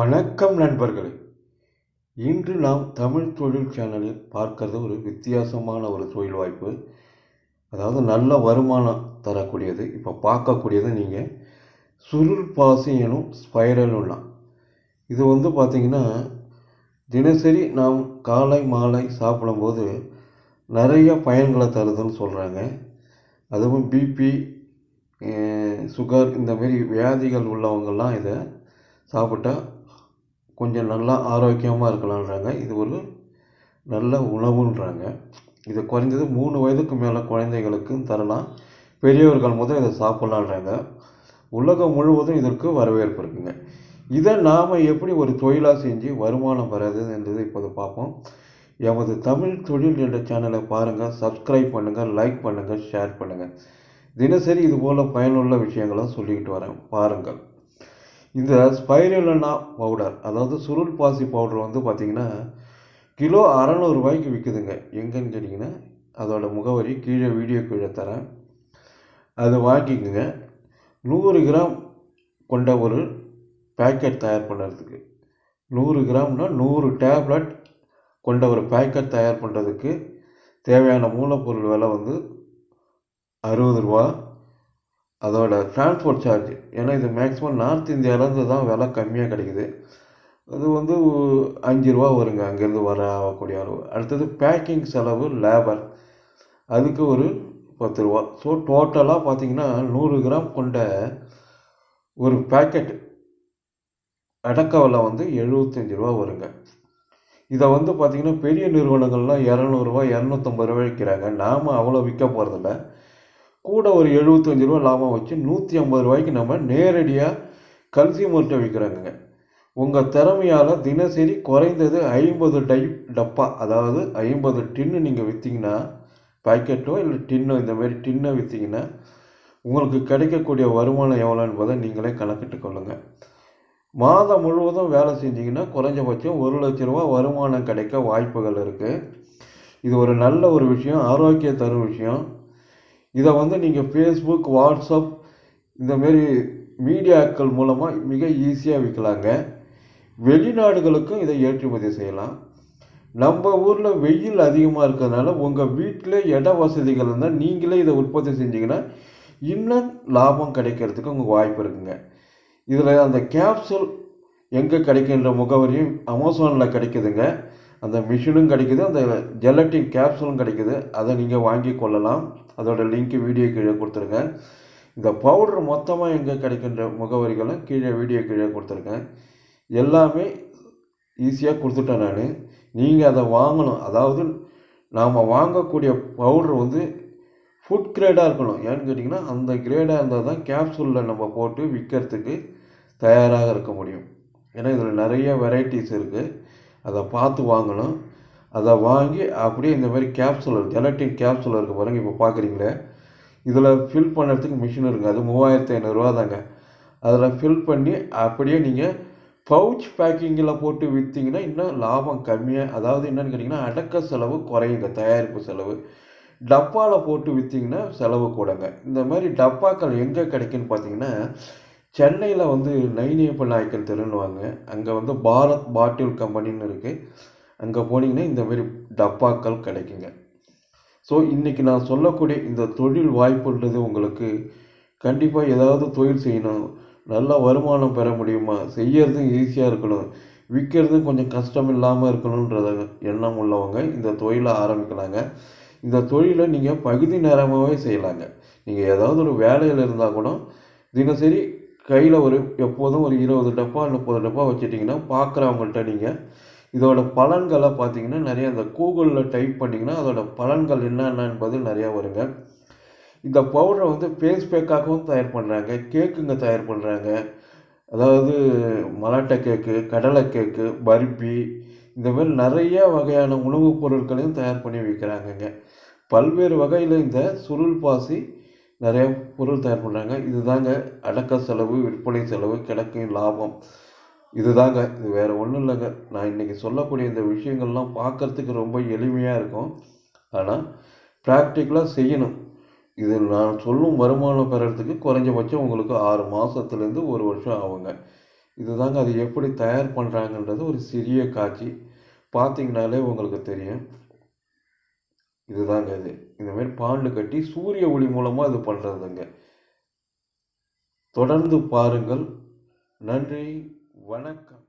வணக்கம் நண்பர்களே. இன்று நாம் தமிழ் தொழில் சேனலில் பார்க்கறது ஒரு வித்தியாசமான ஒரு தொழில் வாய்ப்பு. அதாவது நல்ல வருமானம் தரக்கூடியது. இப்போ பார்க்கக்கூடியது நீங்கள் சுருள் பாசி எனும் ஸ்பைரலுலாம் இது வந்து பார்த்திங்கன்னா தினசரி நாம் காலை மாலை சாப்பிடும்போது நிறைய பயன்களை தருதுன்னு சொல்கிறாங்க அதுவும் பிபி சுகர் இந்தமாரி வியாதிகள் உள்ளவங்கள்லாம் இதை சாப்பிட்டா கொஞ்சம் நல்லா ஆரோக்கியமாக இருக்கலான்றாங்க இது ஒரு நல்ல உணவுன்றாங்க. இது குறைஞ்சது மூணு வயதுக்கு மேலே குழந்தைகளுக்கும் தரலாம். பெரியவர்கள் முதல் இதை சாப்பிட்லான்றாங்க உலகம் முழுவதும் இதற்கு வரவேற்பு இருக்குங்க. இதை நாம் எப்படி ஒரு தொழிலாக செஞ்சு வருமானம் வராது என்றது இப்போது பார்ப்போம். எமது தமிழ் தொழில் என்ற சேனலை பாருங்கள் சப்ஸ்கிரைப் பண்ணுங்கள் லைக் பண்ணுங்கள் ஷேர் பண்ணுங்கள் தினசரி இது போல் பயனுள்ள விஷயங்களும் சொல்லிக்கிட்டு வரேன். பாருங்கள். இந்த ஸ்பைரலனா பவுடர் அதாவது சுருள் பாசி பவுடர் வந்து பார்த்திங்கன்னா கிலோ அறநூறுபாய்க்கு விற்குதுங்க எங்கன்னு கேட்டிங்கன்னா அதோட முகவரி கீழே வீடியோ கீழே தரேன். அதை வாங்கிக்கோங்க. நூறு கிராம் கொண்ட ஒரு பேக்கெட் தயார் பண்ணுறதுக்கு நூறு கிராம்னால் நூறு டேப்லெட் கொண்ட ஒரு பேக்கெட் தயார் பண்ணுறதுக்கு தேவையான மூலப்பொருள் விலை வந்து அறுபது ரூபா. அதோட டிரான்ஸ்போர்ட் சார்ஜ் ஏன்னா இது மேக்ஸிமம் நார்த் இந்தியாவிலேருந்து தான் விலை கம்மியாக கிடைக்குது. அது வந்து அஞ்சு ரூபா வருங்க. அங்கேருந்து வர ஆகக்கூடிய அளவு. அடுத்தது பேக்கிங் செலவு லேபர் அதுக்கு ஒரு பத்து ரூபா. ஸோ டோட்டலாக பார்த்தீங்கன்னா நூறு கிராம் கொண்ட ஒரு பேக்கெட் அடக்க விலை வந்து எழுபத்தஞ்சி ரூபா வருங்க. இதை வந்து பார்த்திங்கன்னா பெரிய நிறுவனங்கள்லாம் இரநூறுவா இரநூத்தம்பது ரூபா விற்கிறாங்க. நாம் அவ்வளோ விற்க போகிறதில்ல கூட ஒரு எழுபத்தஞ்சி ரூபா லாபம் வச்சு நூற்றி ஐம்பது ரூபாய்க்கு நம்ம நேரடியாக கன்சியூமர்கிட்ட விற்கிறாங்க உங்கள் திறமையால் தினசரி குறைந்தது ஐம்பது டை டப்பா அதாவது ஐம்பது டின்னு நீங்கள் விற்றீங்கன்னா பாக்கெட்டோ இல்லை டின்னோ இந்த மாதிரி டின்னை விற்றீங்கன்னா உங்களுக்கு கிடைக்கக்கூடிய வருமானம் எவ்வளோ என்பதை நீங்களே கணக்கிட்டு கொள்ளுங்கள் மாதம் முழுவதும் வேலை செஞ்சிங்கன்னா குறைஞ்சபட்சம் ஒரு லட்ச ரூபா வருமானம் கிடைக்க வாய்ப்புகள் இருக்குது இது ஒரு நல்ல ஒரு விஷயம் ஆரோக்கிய தரும் விஷயம். இதை வந்து நீங்கள் ஃபேஸ்புக் வாட்ஸ்அப் இந்தமாரி மீடியாக்கள் மூலமாக மிக ஈஸியாக விற்கலாங்க வெளிநாடுகளுக்கும் இதை ஏற்றுமதி செய்யலாம். நம்ம ஊரில் வெயில் அதிகமாக இருக்கிறதுனால உங்கள் வீட்டில் இட வசதிகள் இருந்தால் நீங்களே இதை உற்பத்தி செஞ்சிங்கன்னா இன்னும் லாபம் கிடைக்கிறதுக்கு உங்களுக்கு வாய்ப்பு இருக்குங்க. இதில் அந்த கேப்சூல் எங்கே கிடைக்கின்ற முகவரியும் அமேசானில் கிடைக்குதுங்க. அந்த மிஷினும் கிடைக்குது அந்த ஜெலட்டின் கேப்சூலும் கிடைக்குது. அதை நீங்கள் வாங்கி கொள்ளலாம். அதோட லிங்க் வீடியோ கீழே கொடுத்துருங்க இந்த பவுடர் மொத்தமாக எங்கே கிடைக்கின்ற முகவரிகளும் கீழே வீடியோ கீழே கொடுத்துருக்கேன். எல்லாமே ஈஸியாக கொடுத்துட்டேன் நான். நீங்கள் அதை வாங்கணும். அதாவது நாம் வாங்கக்கூடிய பவுடர் வந்து ஃபுட் கிரேடாக இருக்கணும். ஏன்னு கேட்டிங்கன்னா அந்த கிரேடாக இருந்தால் தான் கேப்சூலில் நம்ம போட்டு விற்கிறதுக்கு தயாராக இருக்க முடியும். ஏன்னா இதில் நிறைய வெரைட்டிஸ் இருக்குது அதை பார்த்து வாங்கணும். அதை வாங்கி அப்படியே இந்த மாதிரி கேப்சூல் ஜெலட்டின் கேப்சூல் இருக்குது பாருங்கள் இப்போ பார்க்குறீங்களே. இதில் ஃபில் பண்ணுறதுக்கு மிஷின் இருக்குது அது மூவாயிரத்து ஐநூறுரூவா தாங்க. அதில் ஃபில் பண்ணி அப்படியே நீங்கள் பவுச் பேக்கிங்கில் போட்டு விற்றீங்கன்னா இன்னும் லாபம் கம்மியாக அதாவது என்னென்னு கேட்டிங்கன்னா அடக்க செலவு குறையுங்க. தயாரிப்பு செலவு. டப்பாவில் போட்டு விற்றீங்கன்னா செலவு கூடங்க. இந்த மாதிரி டப்பாக்கள் எங்கே கிடைக்குன்னு பார்த்தீங்கன்னா சென்னையில் வந்து நைனியப்ப நாயக்கன் தெருன்னுவாங்க. அங்கே வந்து பாரத் பாட்டில் கம்பெனின்னு இருக்குது அங்கே போனீங்கன்னா இந்தமாரி டப்பாக்கள் கிடைக்குங்க. ஸோ இன்றைக்கி நான் சொல்லக்கூடிய இந்த தொழில் வாய்ப்புன்றது உங்களுக்கு கண்டிப்பாக ஏதாவது தொழில் செய்யணும். நல்ல வருமானம் பெற முடியுமா? செய்யறதும் ஈஸியாக இருக்கணும். விற்கிறதும் கொஞ்சம் கஷ்டம் இல்லாமல் இருக்கணுன்றத எண்ணம் உள்ளவங்க இந்த தொழிலை ஆரம்பிக்கலாங்க. இந்த தொழிலை நீங்கள் பகுதி நேரமாகவே செய்யலாங்க. நீங்கள் ஏதாவது ஒரு வேலையில் இருந்தால் கூட தினசரி கையில் ஒரு எப்போதும் ஒரு இருபது டப்பா முப்பது டப்பா வச்சுட்டிங்கன்னா பார்க்குறவங்கள்ட்ட நீங்கள் இதோட பலன்களை பார்த்தீங்கன்னா நிறைய இந்த கூகுளில் டைப் பண்ணிங்கன்னா அதோட பலன்கள் என்னென்ன என்பது நிறையா வருங்க. இந்த பவுடரை வந்து ஃபேஸ் பேக்காகவும் தயார் பண்ணுறாங்க கேக்குங்க தயார் பண்ணுறாங்க அதாவது மலாட்டை கேக்கு கடலை கேக்கு பர்பி இந்த மாதிரி நிறைய வகையான உணவுப் பொருட்களையும் தயார் பண்ணி விற்கிறாங்கங்க பல்வேறு வகையில் இந்த சுருள் பாசி நிறைய பொருள் தயார் பண்ணுறாங்க இதுதாங்க அடக்க செலவு விற்பனை செலவு கிடைக்கும் லாபம். இதுதாங்க இது வேறு ஒன்றும் இல்லைங்க. நான் இன்றைக்கி சொல்லக்கூடிய இந்த விஷயங்கள்லாம் பார்க்குறதுக்கு ரொம்ப எளிமையாக இருக்கும். ஆனால் ப்ராக்டிக்கலாக செய்யணும். இது நான் சொல்லும் வருமானம் பெறறதுக்கு குறைஞ்சபட்சம் உங்களுக்கு ஆறு மாதத்துலேருந்து ஒரு வருஷம் ஆகுங்க. இதுதாங்க அது எப்படி தயார் பண்ணுறாங்கன்றது ஒரு சிறிய காட்சி. பார்த்தீங்கனாலே உங்களுக்கு தெரியும். இதுதாங்க இது. இந்தமாரி பாண்டு கட்டி சூரிய ஒளி மூலமாக இது பண்ணுறதுங்க தொடர்ந்து பாருங்கள். நன்றி. வணக்கம்.